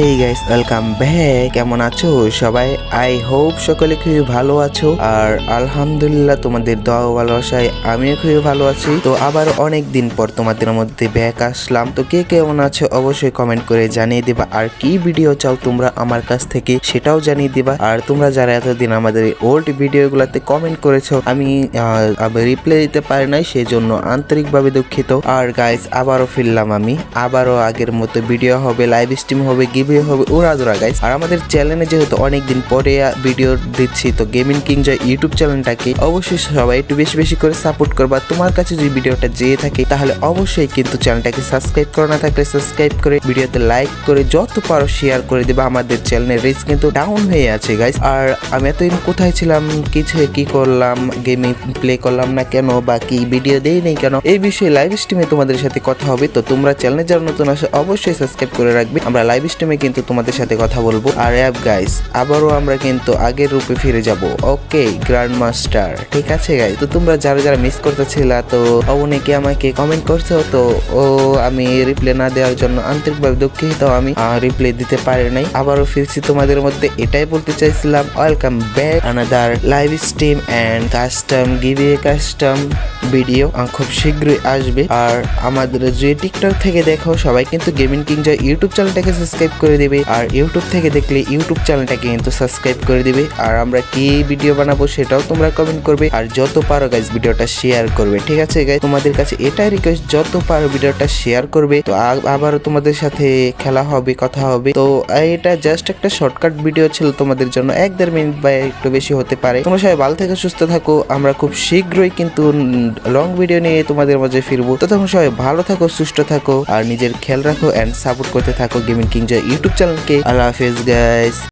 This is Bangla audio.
হেই গাইস ওয়েলকাম ব্যাক কেমন আছো সবাই? আই হোপ সকলে খুবই ভালো আছো। আর আলহামদুলিল্লাহ তোমাদের দোয়া ভালোবাসায় আমিও খুবই ভালো আছি। তো আবার অনেক দিন পর তোমাদের মধ্যে ব্যাক আসলাম। তো কে কেমন আছো অবশ্যই কমেন্ট করে জানিয়ে দিবা। আর কি ভিডিও চাও তোমরা আমার কাছ থেকে সেটাও জানিয়ে দিবা। আর তোমরা যারা এতদিন আমাদের ওল্ড ভিডিওগুলোতে কমেন্ট করেছ, আমি রিপ্লাই দিতে পারি নাই সেই জন্য আন্তরিকভাবে দুঃখিত। আর গাইস আবারও ফিরলাম আমি। আবারও আগের মতো ভিডিও হবে লাইভ স্ট্রিম হবে গিভে হবে। উড়াদুরা গাইস আর আমাদের চ্যানেলে যেহেতু অনেকদিন পরে ভিডিও দিচ্ছি, তো গেমিং কিং যে ইউটিউব চ্যানেলটাকে অবশ্যই সবাই একটু বেশি বেশি করে সাপোর্ট করবা। তোমার কাছে যদি ভিডিওটা যেয়ে থাকে, তাহলে অবশ্যই কিন্তু চ্যানেলটাকে সাবস্ক্রাইব করা। না থাকলে সাবস্ক্রাইব করে ভিডিওতে লাইক করে যত পারো শেয়ার করে দেবা। আমাদের চ্যানেলের রিচ কিন্তু ডাউন হয়ে আছে গাইস আর আমি এতদিন কোথায় ছিলাম কিছু কি করলাম গেমিং প্লে করলাম না কেন, বা কি ভিডিও দেই নেই কেন, এই বিষয়ে লাইভ স্ট্রিমে তোমাদের সাথে কথা হবে। তো তোমরা চ্যানেলে যারা নতুন আসে অবশ্যই সাবস্ক্রাইব করে রাখবে। আমরা লাইভ স্ট্রিমে কিন্তু তোমাদের সাথে কথা বলব। আর অ্যাপ গাইস আবারও আমরা কিন্তু আগের রূপে ফিরে যাব। ওকে গ্র্যান্ড মাস্টার ঠিক আছে গাইস তো তোমরা যারা যারা মিস করতেছিলা, তো অনেকে আমাকে কমেন্ট করছ, তো ও আমি রিপ্লাই না দেওয়ার জন্য আন্তরিকভাবে দুঃখিত আমি। রিপ্লাই দিতে পারি নাই। আবারও ফিরছি তোমাদের মধ্যে, এটাই বলতে চাইছিলাম। Welcome back another live stream and custom give custom video খুব শীঘ্রই আসবে। আর আমাদের যে টিকটক থেকে দেখো, সবাই কিন্তু গেমিং কিং জয় ইউটিউব চ্যানেলটাকে সাবস্ক্রাইব করে দেবে। আর ইউটিউব থেকে দেখলে ইউটিউব চ্যানেলটাকে কিন্তু সাবস্ক্রাইব করে দিবে। আর আমরা কি ভিডিও বানাবো সেটাও তোমরা কমেন্ট করবে। আর যত পারো গাইজ ভিডিওটা শেয়ার করবে। ঠিক আছে গাইজ তোমাদের কাছে এটাই রিকোয়েস্ট যত পারো ভিডিওটা শেয়ার করবে। তো আবারও তোমাদের সাথে খেলা হবে, কথা হবে। তো এটা জাস্ট একটা শর্টকাট ভিডিও ছিল তোমাদের জন্য। এক দেড় মিনিট বা একটু বেশি হতে পারে। তোমরা সবাই ভালো থেকে, সুস্থ থাকো। আমরা খুব শীঘ্রই কিন্তু লং ভিডিও নিয়ে তোমাদের মাঝে ফিরবো। তো তখন সবাই ভালো থাকো, সুস্থ থাকো। আর নিজের খেয়াল রাখো অ্যান্ড সাপোর্ট করতে থাকো গেমিং কিং জয় ইউটিউব চ্যানেলকে আল্লাহ হাফেজ গাইস